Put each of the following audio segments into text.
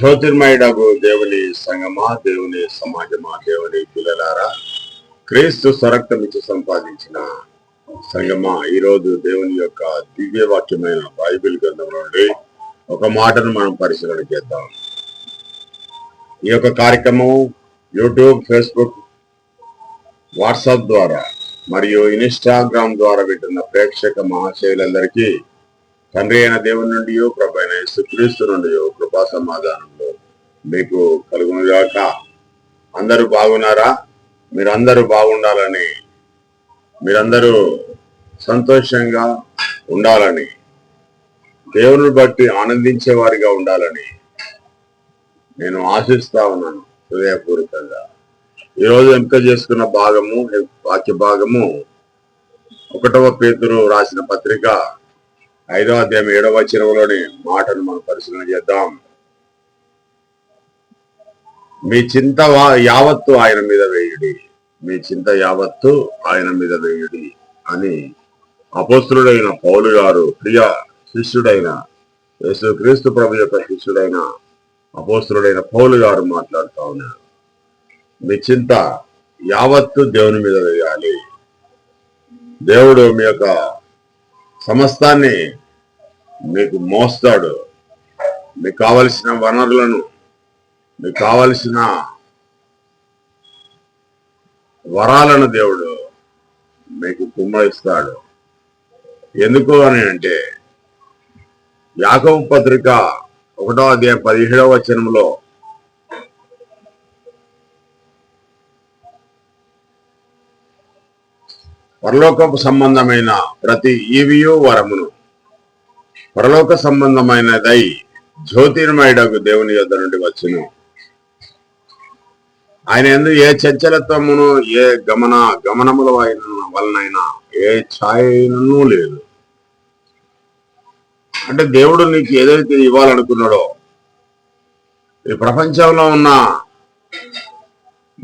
జ్యోతిర్మయుడకు దేవుని సంగమా దేవుని సమాజమా దేవుని పిల్లలారా క్రీస్తు స్వరక్తమిచ్చి సంపాదించిన సంగమా ఈరోజు దేవుని యొక్క దివ్యవాక్యమైన బైబిల్ గ్రంథం నుండి ఒక మాటను మనం పరిశీలన చేద్దాం. ఈ యొక్క కార్యక్రమం యూట్యూబ్ ఫేస్బుక్ వాట్సాప్ ద్వారా మరియు ఇన్స్టాగ్రామ్ ద్వారా పెట్టిన ప్రేక్షక మహాశయులందరికీ తండ్రి అయిన దేవుని నుండి ప్రభు అయిన యేసుక్రీస్తు నుండి కృపా సమాధానంలో మీకు కలుగునుగాక అందరూ బాగున్నారా? మీరందరూ బాగుండాలని మీరందరూ సంతోషంగా ఉండాలని దేవుని బట్టి ఆనందించే వారిగా ఉండాలని నేను ఆశిస్తా ఉన్నాను హృదయపూర్వకంగా. ఈరోజు ఎంపిక చేసుకున్న భాగము వాక్య భాగము ఒకటవ పేతురు రాసిన పత్రిక ఐదవ అధ్యాయం ఏడవ వచనంలోని మాటను మనం పరిశీలన చేద్దాం. మీ చింత యావత్తు ఆయన మీద వేయుడి. మీ చింత యావత్తు ఆయన మీద వేయుడి అని అపోస్తుడైన పౌలు గారు ప్రియ శిష్యుడైన యేసుక్రీస్తు ప్రభు యొక్క శిష్యుడైన అపోస్తుడైన పౌలు గారు మాట్లాడుతా ఉన్నారు. మీ చింత యావత్తు దేవుని మీద వేయాలి. దేవుడు మీ యొక్క సమస్తాన్ని మీకు మోస్తాడు. మీకు కావలసిన వనరులను మీకు కావలసిన వరాలను దేవుడు మీకు కుమ్మరిస్తాడు. ఎందుకు అని అంటే యాకవ పత్రిక ఒకటో అధ్యాయం పదిహేడవ వచనంలో పరలోకపు సంబంధమైన ప్రతి ఈవియు వరమును. పరలోక సంబంధమైనదై జ్యోతిర్మయుడకు దేవుని యొద్ద నుండి వచ్చును. ఆయన ఎందు ఏ చంచలత్వమును ఏ గమన గమనముల వలన- వలనైనా ఏ ఛాయను లేదు. అంటే దేవుడు నీకు ఏదైతే ఇవ్వాలనుకున్నాడో ఈ ప్రపంచంలో ఉన్న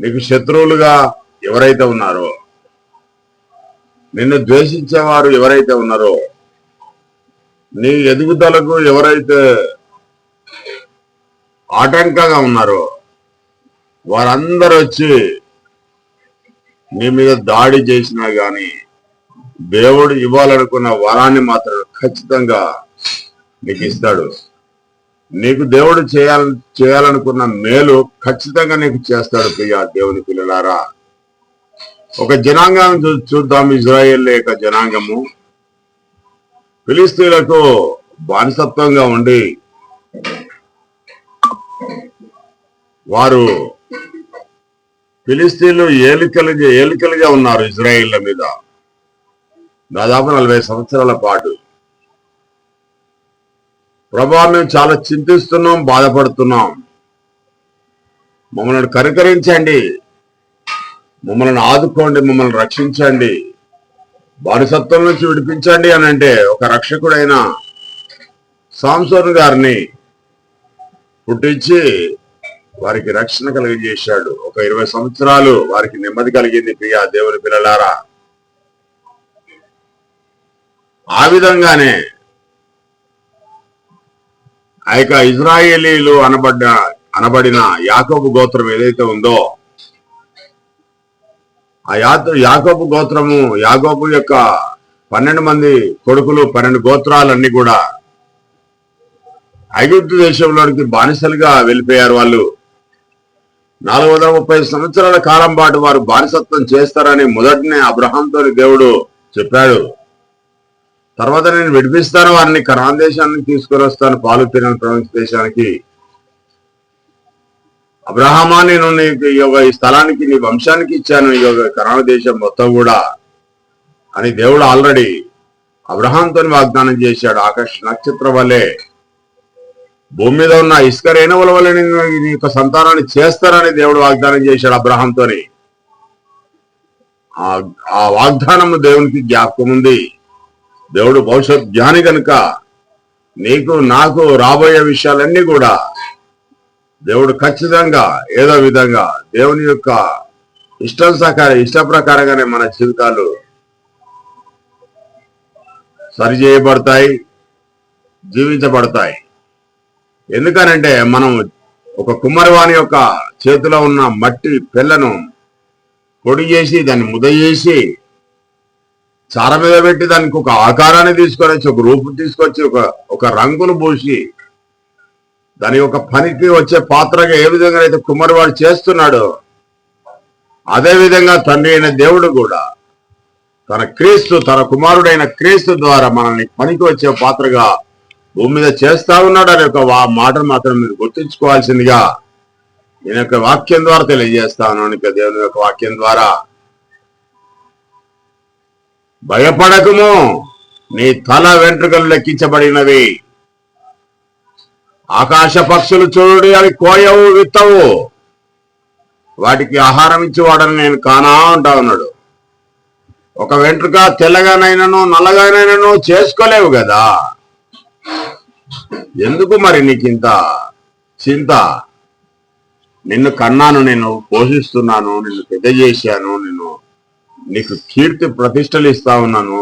నీకు శత్రువులుగా ఎవరైతే ఉన్నారో నిన్ను ద్వేషించేవారు ఎవరైతే ఉన్నారో నీ ఎదుగుదలకు ఎవరైతే ఆటంకంగా ఉన్నారో వారందరూ వచ్చి నీ మీద దాడి చేసినా గాని దేవుడు ఇవ్వాలనుకున్న వరాన్ని మాత్రం ఖచ్చితంగా నీకు ఇస్తాడు. నీకు దేవుడు చేయాల చేయాలనుకున్న మేలు ఖచ్చితంగా నీకు చేస్తాడు ప్రియ దేవుని పిల్లలారా. ఒక జనాంగం చూద్దాం ఇజ్రాయెల్ యొక్క జనాంగము. ఫిలిస్తీన్లకు బానిసత్వంగా ఉండి వారు ఫిలిస్తీన్లు ఏలికలుగా ఏలికలుగా ఉన్నారు ఇజ్రాయిల్ల మీద. దాదాపు నలభై సంవత్సరాల పాటు. ప్రభా మేము చాలా చింతిస్తున్నాం బాధపడుతున్నాం. మమ్మల్ని కరికరించండి మమ్మల్ని ఆదుకోండి మమ్మల్ని రక్షించండి. బానిసత్వం నుంచి విడిపించండి అని అంటే ఒక రక్షకుడైన సాంసోన్ గారిని పుట్టించి వారికి రక్షణ కలిగజేశాడు. ఒక ఇరవై సంవత్సరాలు వారికి నెమ్మది కలిగింది ప్రియా దేవుని పిల్లలారా. ఆ విధంగానే ఆ యొక్క ఇజ్రాయేలీలు అనబడ్డ అనబడిన యాకోబు గోత్రం ఏదైతే ఉందో ఆ యాత యాకోబు గోత్రము యాకోబు యొక్క పన్నెండు మంది కొడుకులు పన్నెండు గోత్రాలన్నీ కూడా ఐగుప్తు దేశంలోనికి బానిసలుగా వెళ్ళిపోయారు వాళ్ళు. నాలుగు వందల ముప్పై సంవత్సరాల కాలం పాటు వారు బానిసత్వం చేస్తారని మొదటినే అబ్రహాంతో దేవుడు చెప్పాడు. తర్వాత నేను విడిపిస్తాను వారిని కరాన్ దేశానికి తీసుకొని వస్తాను పాలు తినని ప్రపంచ దేశానికి. అబ్రహామా నేను నీకు ఈ యొక్క ఈ స్థలానికి నీ వంశానికి ఇచ్చాను ఈ యొక్క కరాన దేశం మొత్తం కూడా. అని దేవుడు ఆల్రెడీ అబ్రహాంతో వాగ్దానం చేశాడు. ఆకాశ నక్షత్రం వల్లే భూమి మీద ఉన్న ఇసుక రేణువుల వల్ల నీ యొక్క సంతానాన్ని చేస్తానని దేవుడు వాగ్దానం చేశాడు అబ్రహాంతోని ఆ ఆ వాగ్దానం దేవునికి జ్ఞాపకం ఉంది. దేవుడు భవిష్యత్ జ్ఞాని కనుక నీకు నాకు రాబోయే విషయాలన్నీ కూడా దేవుడు ఖచ్చితంగా ఏదో విధంగా దేవుని యొక్క ఇష్టం సహకార ఇష్ట ప్రకారంగానే మన జీవితాలు సరిచేయబడతాయి జీవించబడతాయి. ఎందుకనంటే మనం ఒక కుమ్మరివాణి యొక్క చేతిలో ఉన్న మట్టి పిల్లను పొడి చేసి దాన్ని ముద చేసి చార మీద పెట్టి దానికి ఒక ఆకారాన్ని తీసుకొని వచ్చి ఒక రూపు తీసుకొచ్చి ఒక ఒక రంగును పోసి దాని యొక్క పనికి వచ్చే పాత్రగా ఏ విధంగా అయితే కుమ్మరివాడు చేస్తున్నాడో అదే విధంగా తండ్రి అయిన దేవుడు కూడా తన క్రీస్తు తన కుమారుడైన క్రీస్తు ద్వారా మనల్ని పనికి వచ్చే పాత్రగా భూమి మీద చేస్తా ఉన్నాడు అనే ఒక మాట మాటను మాత్రం మీరు గుర్తుంచుకోవాల్సిందిగా నేను యొక్క వాక్యం ద్వారా తెలియజేస్తాను. ఇక దేవుని యొక్క వాక్యం ద్వారా భయపడకము. నీ తల వెంట్రుకలు లెక్కించబడినవి. ఆకాశ పక్షులు చూడు అవి కోయవు విత్తవు. వాటికి ఆహారం ఇచ్చేవాడని నేను కానా అంటా ఉన్నాడు. ఒక వెంట్రుక తెల్లగానైనాను నల్లగానైనాను చేసుకోలేవు కదా ఎందుకు మరి నీకు ఇంత చింత? నిన్ను కన్నాను నేను పోషిస్తున్నాను నిన్ను పెద్ద చేశాను నిన్ను నీకు కీర్తి ప్రతిష్టలు ఇస్తా ఉన్నాను.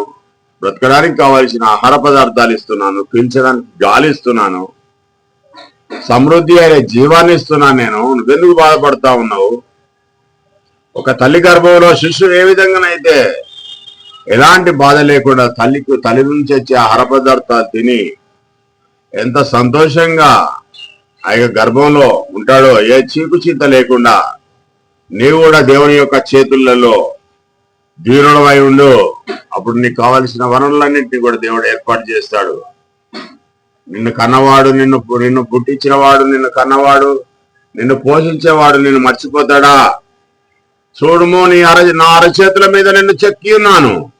బ్రతకడానికి కావాల్సిన ఆహార పదార్థాలు ఇస్తున్నాను పీల్చడానికి గాలి ఇస్తున్నాను సమృద్ధి అనే జీవాన్ని ఇస్తున్నాను నేను. నువ్వెందుకు బాధపడతా ఉన్నావు? ఒక తల్లి గర్భంలో శిష్యుడు ఏ విధంగానైతే ఎలాంటి బాధ లేకుండా తల్లికి తల్లి నుంచి వచ్చే ఆహార పదార్థాలు తిని ఎంత సంతోషంగా ఆ యొక్క గర్భంలో ఉంటాడో ఏ చీకు చింత లేకుండా నీవు కూడా దేవుని యొక్క చేతులలో దీనుడమై ఉండు. అప్పుడు నీకు కావలసిన వనరులన్నింటినీ కూడా దేవుడు ఏర్పాటు చేస్తాడు. నిన్ను కన్నవాడు నిన్ను నిన్ను పుట్టించిన వాడు నిన్ను కన్నవాడు నిన్ను పోషించేవాడు నిన్ను మర్చిపోతాడా? చూడుము నీ అర నా అరచేతుల మీద నిన్ను చెక్కి ఉన్నాను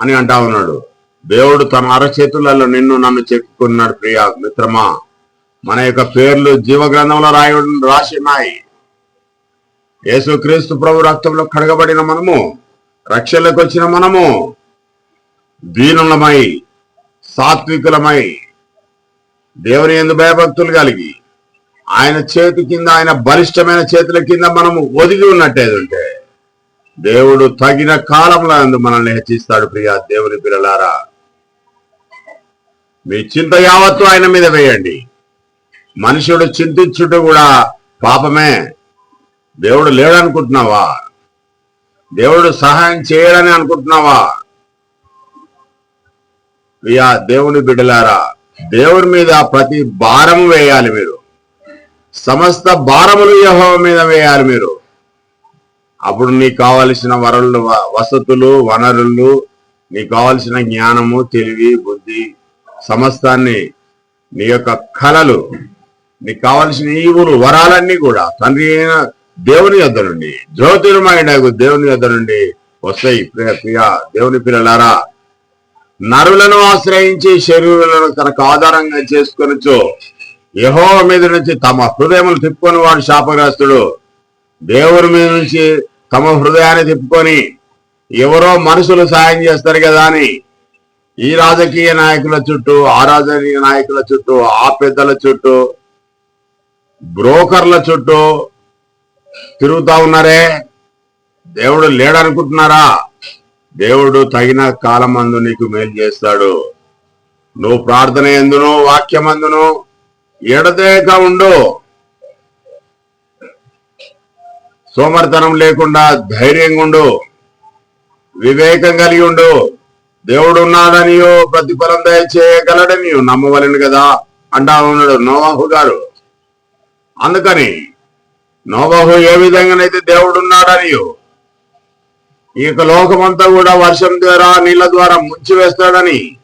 అని అంటా ఉన్నాడు. దేవుడు తన అరచేతులలో నిన్ను నన్ను చెక్కున్నాడు ప్రియ మిత్రమా. మన యొక్క పేర్లు జీవ గ్రంథంలో రాయ రాసి ఉన్నాయి. యేసుక్రీస్తు ప్రభు రక్తంలో కడగబడిన మనము రక్షణలోకి వచ్చిన మనము దీనులమై సాత్వికులమై దేవుని ఎందు భయభక్తులు కలిగి ఆయన చేతి కింద ఆయన బలిష్టమైన చేతుల కింద మనము ఒదిగి ఉన్నట్టేది ఉంటే దేవుడు తగిన కాలంలో అందు మనల్ని హెచ్చిస్తాడు ప్రియ దేవుని పిల్లలారా. మీ చింత యావత్తు ఆయన మీద వేయండి. మనుషుడు చింతించుట కూడా పాపమే. దేవుడు లేడనుకుంటున్నావా? దేవుడు సహాయం చేయడని అనుకుంటున్నావా? యా దేవుని బిడ్డలారా దేవుని మీద ప్రతి భారము వేయాలి మీరు. సమస్త భారములు యహోవ మీద వేయాలి మీరు. అప్పుడు నీకు కావలసిన వరలు వసతులు వనరులు నీకు కావలసిన జ్ఞానము తెలివి బుద్ధి సమస్తాన్ని నీ యొక్క కళలు నీకు కావలసిన ఈవులు వరాలన్నీ కూడా తండ్రి అయిన దేవుని యొద్ద నుండి జ్యోతిర్మయుడ దేవుని యొద్ద నుండి వస్తాయి. ప్రియ ప్రియ దేవుని పిల్లలారా నరులను ఆశ్రయించి శరీరులను తనకు ఆధారంగా చేసుకొనొచ్చు యహో మీద నుంచి తమ హృదయములు తిప్పుకొని వాడు శాపగ్రస్తుడు. దేవుని మీద నుంచి తమ హృదయాన్ని తిప్పుకొని ఎవరో మనుషులు సాయం చేస్తారు కదా అని ఈ రాజకీయ నాయకుల చుట్టూ ఆ రాజకీయ నాయకుల చుట్టూ ఆ పెద్దల చుట్టూ బ్రోకర్ల చుట్టూ తిరుగుతా ఉన్నారే? దేవుడు లేడనుకుంటున్నారా? దేవుడు తగిన కాలమందు నీకు మేలు చేస్తాడు. నువ్వు ప్రార్థన ఎందును వాక్యమందును ఎడతేక ఉండు. సోమర్తనం లేకుండా ధైర్యంగా ఉండు. వివేకం కలిగి ఉండు. దేవుడు ఉన్నాడనియో ప్రతిఫలం దయచేయగలడని నమ్మవలను కదా అంటా ఉన్నాడు నోవాహు గారు. అందుకని నోవాహు ఏ విధంగానైతే దేవుడు ఉన్నాడనియో ఇక లోకమంతా కూడా వర్షం ద్వారా నీళ్ళ ద్వారా ముంచివేస్తాడని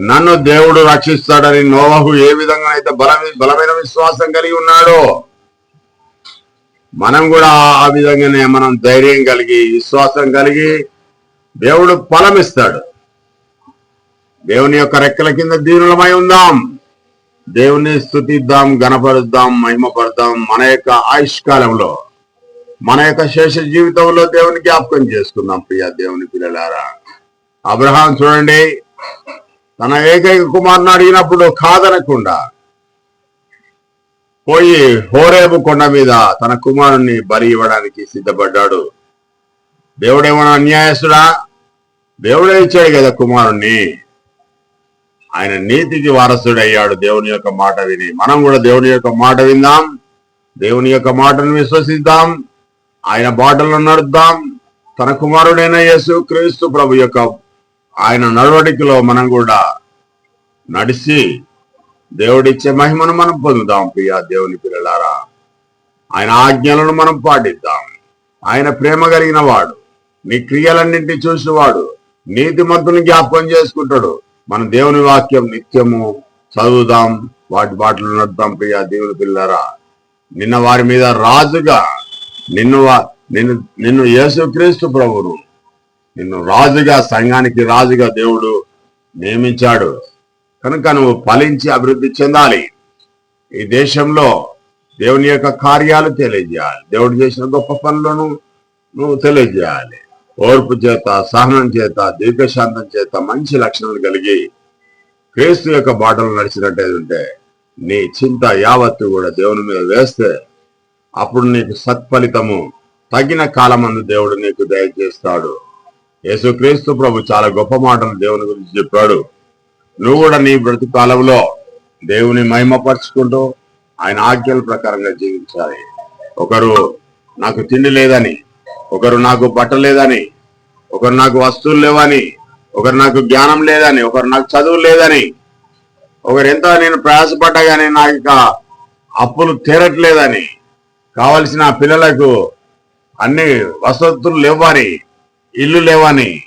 నన్ను దేవుడు రక్షిస్తాడని నోవహు ఏ విధంగా అయితే బలమి బలమైన విశ్వాసం కలిగి ఉన్నాడో మనం కూడా ఆ విధంగానే మనం ధైర్యం కలిగి విశ్వాసం కలిగి దేవుడు ఫలమిస్తాడు. దేవుని యొక్క రెక్కల కింద దీనులమై ఉందాం. దేవుని స్థుతిద్దాం గణపరుద్దాం మహిమపడదాం మన యొక్క ఆయుష్కాలంలో. మన యొక్క శేష జీవితంలో దేవుని జ్ఞాపకం చేసుకుందాం ప్రియా దేవుని పిల్లలారా. అబ్రహాం చూడండి తన ఏకైక కుమారుని అడిగినప్పుడు కాదనకుండా పోయి హోరేబు కొండ మీద తన కుమారుణ్ణి బలి ఇవ్వడానికి సిద్ధపడ్డాడు. దేవుడేమన్నా అన్యాయస్తుడా? దేవుడే ఇచ్చాడు కదా కుమారుణ్ణి. ఆయన నీతికి వారసుడయ్యాడు దేవుని యొక్క మాట విని. మనం కూడా దేవుని యొక్క మాట విందాం దేవుని యొక్క మాటను విశ్వసిద్దాం. ఆయన బాటలు నడుద్దాం. తన కుమారుడైన యేసు క్రీస్తు ప్రభు యొక్క ఆయన నడవడికలో మనం కూడా నడిచి దేవుడిచ్చే మహిమను మనం పొందుదాం ప్రియా దేవుని పిల్లలారా. ఆయన ఆజ్ఞలను మనం పాటిద్దాం. ఆయన ప్రేమ కలిగిన వాడు నీ క్రియలన్నింటినీ చూసేవాడు నీతి మంతుని జ్ఞాపకం చేసుకుంటాడు. మన దేవుని వాక్యం నిత్యము చదువుదాం వాటి బాటలు నడుద్దాం ప్రియా దేవుని పిల్లరా నిన్న వారి మీద రాజుగా నిన్ను నిన్ను నిన్ను యేసుక్రీస్తు ప్రభువు నిన్ను రాజుగా సంఘానికి రాజుగా దేవుడు నియమించాడు. కనుక నువ్వు ఫలించి అభివృద్ధి చెందాలి. ఈ దేశంలో దేవుని యొక్క కార్యాలు తెలియజేయాలి. దేవుడు చేసిన గొప్ప పనులను నువ్వు తెలియజేయాలి. ఓర్పు చేత సహనం చేత దీర్ఘశాంతం చేత మంచి లక్షణాలు కలిగి క్రీస్తు యొక్క బాటలు నడిచినట్టయితే నీ చింత యావత్తు కూడా దేవుని మీద వేస్తే అప్పుడు నీకు సత్ఫలితము. తగిన కాలమందు దేవుడు నీకు దయచేస్తాడు. యేసుక్రీస్తు ప్రభు చాలా గొప్ప మాటలు దేవుని గురించి చెప్పాడు. నువ్వు కూడా నీ బ్రతి కాలంలో దేవుని మహిమపరుచుకుంటూ ఆయన ఆజ్ఞల ప్రకారంగా జీవించాలి. ఒకరు నాకు తిండి లేదని ఒకరు నాకు బట్ట లేదని ఒకరు నాకు వస్తువులు లేవని ఒకరు నాకు జ్ఞానం లేదని ఒకరు నాకు చదువు లేదని ఒకరు ఎంతో నేను ప్రయాసపడ్డా కానీ నాకు అప్పులు తీరట్లేదని కావలసిన పిల్లలకు అన్ని వసతులు లేవని ఇల్లు లేవని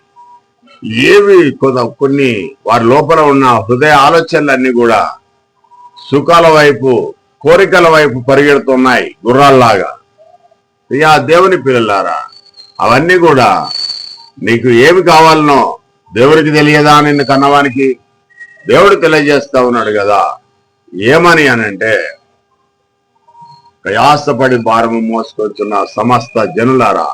ఏవి కొన్ని వారి లోపల ఉన్న హృదయ ఆలోచనలన్నీ కూడా సుఖాల వైపు కోరికల వైపు పరిగెడుతున్నాయి గుర్రాల్లాగా. ఇయా దేవుని పిల్లలారా అవన్నీ కూడా నీకు ఏమి కావాలనో దేవుడికి తెలియదా నిన్ను కన్నవానికి? దేవుడు తెలియజేస్తా ఉన్నాడు కదా ఏమని అని అంటే ప్రయాసపడి భారము మోసుకొచ్చిన సమస్త జనులారా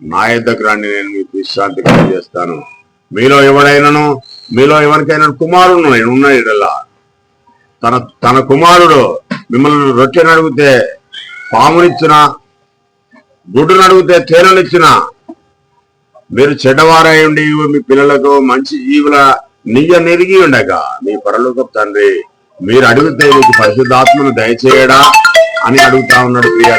నా దగ్గర నేను మీకు విశ్రాంతి కలిగజేస్తాను. మీలో ఎవడైనాను మీలో ఎవరికైనా కుమారుడు ఉన్నాయిడల్లా తన తన కుమారుడు మిమ్మల్ని రొట్టెని అడిగితే పామునిచ్చిన గుడ్డును అడిగితే తేనెనిచ్చిన? మీరు చెడ్డవారై ఉండి మీ పిల్లలకు మంచి జీవుల నియ్య నెరిగి ఉండగా మీ పరలోక తండ్రి మీరు అడిగితే మీకు పరిశుద్ధాత్మను దయచేయడా? అని అడుగుతా ఉన్నాడు ప్రియా.